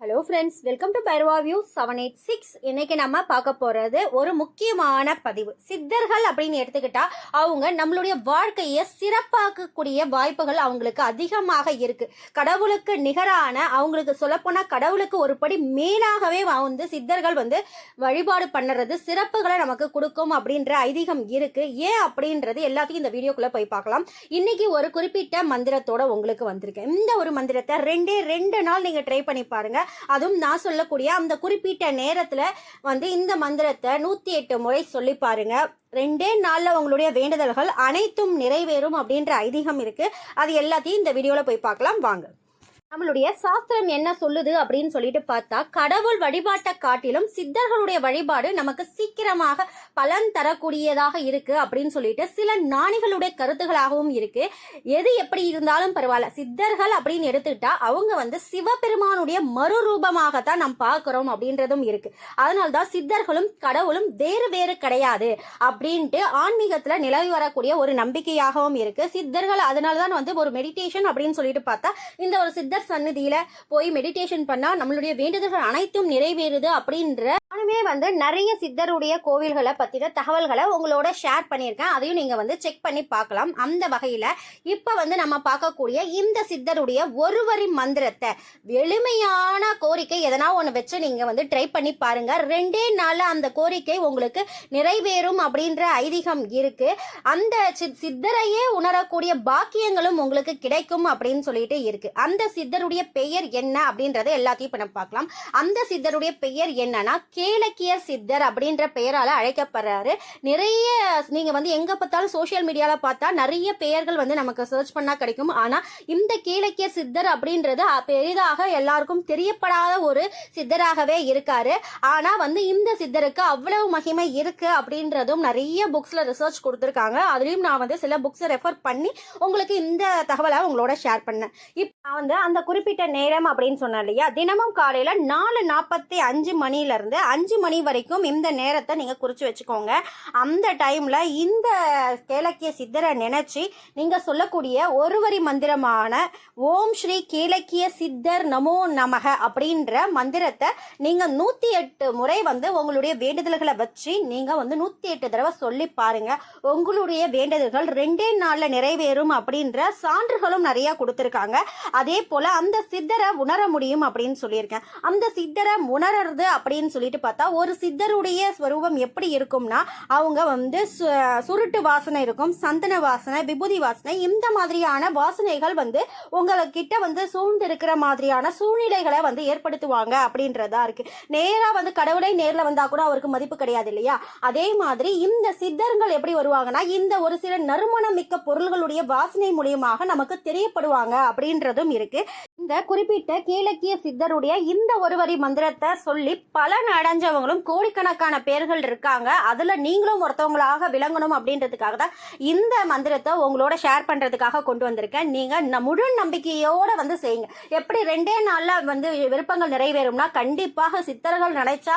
Hello friends welcome to Bhairava view seven eight six இன்னைக்கு நம்ம பார்க்க போகிறது ஒரு முக்கியமான பதிவு. சித்தர்கள் அப்படின்னு எடுத்துக்கிட்டா அவங்க நம்மளுடைய வாழ்க்கையை சிறப்பாக்கக்கூடிய வாய்ப்புகள் அவங்களுக்கு அதிகமாக இருக்கு. கடவுளுக்கு நிகரான அவங்களுக்கு சொல்லப்போனால் கடவுளுக்கு ஒரு படி மேலாகவே வந்து சித்தர்கள் வந்து வழிபாடு பண்ணுறது சிறப்புகளை நமக்கு கொடுக்கும் அப்படின்ற ஐதீகம் இருக்கு. ஏன் அப்படின்றது எல்லாத்தையும் இந்த வீடியோக்குள்ளே போய் பார்க்கலாம். இன்னைக்கு ஒரு குறிப்பிட்ட மந்திரத்தோட உங்களுக்கு வந்திருக்கேன். இந்த ஒரு மந்திரத்தை ரெண்டே ரெண்டு நாள் நீங்கள் ட்ரை பண்ணி பாருங்க. அதுவும் நான் சொல்லக்கூடிய அந்த குறிப்பிட்ட நேரத்தில் வந்து இந்த மந்திரத்தை நூற்றி எட்டு முறை சொல்லி பாருங்க. ரெண்டே நாளில் உங்களுடைய வேண்டுதல்கள் அனைத்தும் நிறைவேறும் அப்படின்ற ஐதீகம் இருக்குது அது எல்லாத்தையும் இந்த வீடியோவில் போய் பார்க்கலாம். வாங்க. நம்மளுடைய சாஸ்திரம் என்ன சொல்லுது அப்படின்னு சொல்லிட்டு பார்த்தா கடவுள் வழிபாட்டை காட்டிலும் சித்தர்களுடைய வழிபாடு நமக்கு சீக்கிரமாக பலன் தரக்கூடியதாக இருக்கு அப்படின்னு சொல்லிட்டு சில ஞானிகளுடைய கருத்துகளாகவும் இருக்கு. எது எப்படி இருந்தாலும் பரவாயில்ல. சித்தர்கள் அப்படின்னு எடுத்துக்கிட்டா அவங்க வந்து சிவபெருமானுடைய மறுரூபமாகத்தான் நாம் பார்க்கிறோம் அப்படின்றதும் இருக்கு. அதனால்தான் சித்தர்களும் கடவுளும் வேறு வேறு கிடையாது அப்படின்ட்டு ஆன்மீகத்துல நிலவி வரக்கூடிய ஒரு நம்பிக்கையாகவும் இருக்கு. சித்தர்கள் அதனாலதான் வந்து ஒரு மெடிடேஷன் அப்படின்னு சொல்லிட்டு பார்த்தா இந்த ஒரு சித்தர் சந்நிதியில போய் மெடிடேஷன் பண்ணா நம்மளுடைய வேண்டுதல்கள் அனைத்தும் நிறைவேறுது அப்படின்ற நானுமே வந்து நிறைய சித்தருடைய கோவில்களை பற்றின தகவல்களை உங்களோட ஷேர் பண்ணியிருக்கேன். அதையும் நீங்கள் வந்து செக் பண்ணி பார்க்கலாம். அந்த வகையில் இப்போ வந்து நம்ம பார்க்கக்கூடிய இந்த சித்தருடைய ஒரு வரி மந்திரத்தை எளிமையான கோரிக்கை எதனா ஒன்று வச்சு நீங்கள் வந்து ட்ரை பண்ணி பாருங்கள் ரெண்டே நாளில் அந்த கோரிக்கை உங்களுக்கு நிறைவேறும் அப்படின்ற ஐதீகம் இருக்குது அந்த சித் சித்தரையே உணரக்கூடிய பாக்கியங்களும் உங்களுக்கு கிடைக்கும் அப்படின்னு சொல்லிட்டு இருக்குது அந்த சித்தருடைய பெயர் என்ன அப்படின்றத எல்லாத்தையும் இப்போ நம்ம பார்க்கலாம். அந்த சித்தருடைய பெயர் என்னன்னா கேளக்கியர் சித்தர் அப்படின்ற பெயரால் அழைக்கப்படுறாரு. நிறைய நீங்கள் வந்து எங்கே பார்த்தாலும் சோஷியல் மீடியாவில் பார்த்தா நிறைய பெயர்கள் வந்து நமக்கு சர்ச் பண்ணால் கிடைக்கும். ஆனால் இந்த கேளக்கியர் சித்தர் அப்படின்றது பெரிதாக எல்லாருக்கும் தெரியப்படாத ஒரு சித்தராகவே இருக்காரு. ஆனால் வந்து இந்த சித்தருக்கு அவ்வளவு மகிமை இருக்கு அப்படின்றதும் நிறைய புக்ஸில் ரிசர்ச் கொடுத்துருக்காங்க. அதுலேயும் நான் வந்து சில புக்ஸை ரெஃபர் பண்ணி உங்களுக்கு இந்த தகவலை உங்களோட ஷேர் பண்ணேன். இப்போ நான் வந்து அந்த குறிப்பிட்ட நேரம் அப்படின்னு சொன்னேன் இல்லையா? தினமும் காலையில் நாலு நாற்பத்தி அஞ்சு மணிலேருந்து அஞ்சு மணி வரைக்கும் இந்த நேரத்தை நீங்கள் குறித்து வச்சுக்கோங்க. அந்த டைமில் இந்த கேளக்கிய சித்தரை நினச்சி நீங்கள் சொல்லக்கூடிய ஒரு வரி மந்திரமான ஓம் ஸ்ரீ கேளக்கிய சித்தர் நமோ நமக அப்படின்ற மந்திரத்தை நீங்கள் நூற்றி எட்டு முறை வந்து உங்களுடைய வேண்டுதல்களை வச்சு நீங்கள் வந்து நூற்றி எட்டு தடவை சொல்லி பாருங்கள் உங்களுடைய வேண்டுதல்கள் ரெண்டே நாளில் நிறைவேறும் அப்படின்ற சான்றுகளும் நிறையா கொடுத்துருக்காங்க. அதே போல் அந்த சித்தரை உணர முடியும் அப்படின்னு சொல்லியிருக்கேன். அந்த சித்தரை உணர்றது அப்படின்னு சொல்லிட்டு பார்த்தா ஒரு சித்தருடைய ஸ்வரூபம் எப்படி இருக்கும்னா அவங்க வந்து சு- சுருட்டு வாசனை இருக்கும் சந்தன வாசனை விபூதி வாசனை இந்த மாதிரியான வாசனைகள் வந்து உங்ககிட்ட வந்து சூழ்ந்து இருக்கிற மாதிரியான சூழ்நிலைகளை வந்து ஏற்படுத்துவாங்க அப்படின்றதா இருக்கு. நேராக வந்து கடவுளை நேரில் வந்தா கூட அவருக்கு மதிப்பு கிடையாது இல்லையா? அதே மாதிரி இந்த சித்தர்கள் எப்படி வருவாங்கன்னா இந்த ஒரு சில நறுமணம் மிக்க பொருள்களுடைய வாசனை மூலியமாக நமக்கு தெரியப்படுவாங்க அப்படின்றதும் இருக்கு. இந்த குறிப்பிட்ட கீழக்கிய சித்தருடைய இந்த ஒரு வரி மந்திரத்தை சொல்லி பலன் அடைஞ்சவங்களும் கோடிக்கணக்கான பேர்கள் இருக்காங்க. அதுல நீங்களும் ஒருத்தவங்களாக விளங்கணும் அப்படின்றதுக்காக தான் இந்த மந்திரத்தை உங்களோட ஷேர் பண்றதுக்காக கொண்டு வந்திருக்கேன். நீங்க முழு நம்பிக்கையோட வந்து செய்யுங்க. எப்படி ரெண்டே நாள்ல வந்து விருப்பங்கள் நிறைவேறும்னா கண்டிப்பாக சித்தர்கள் நினைச்சா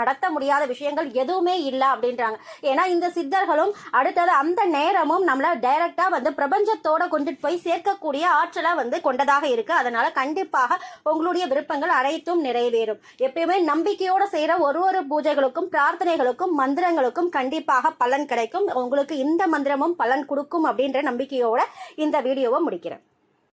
நடத்த முடியாத விஷயங்கள் எதுவுமே இல்லை அப்படின்றாங்க. ஏன்னா இந்த சித்தர்களும் அடுத்தது அந்த நேரமும் நம்மள டைரக்டா வந்து பிரபஞ்சத்தோட கொண்டுட்டு போய் சேர்க்கக்கூடிய ஆற்றலா வந்து கொண்டதாக இருக்கு. அதனால கண்டிப்பாக உங்களுடைய விருப்பங்கள் அனைத்தும் நிறைவேறும். எப்பயுமே நம்பிக்கையோட செய்யற ஒரு ஒரு பூஜைகளுக்கும் பிரார்த்தனைகளுக்கும் மந்திரங்களுக்கும் கண்டிப்பாக பலன் கிடைக்கும். உங்களுக்கு இந்த மந்திரமும் பலன் கொடுக்கும் அப்படின்ற நம்பிக்கையோட இந்த வீடியோவை முடிக்கிறேன்.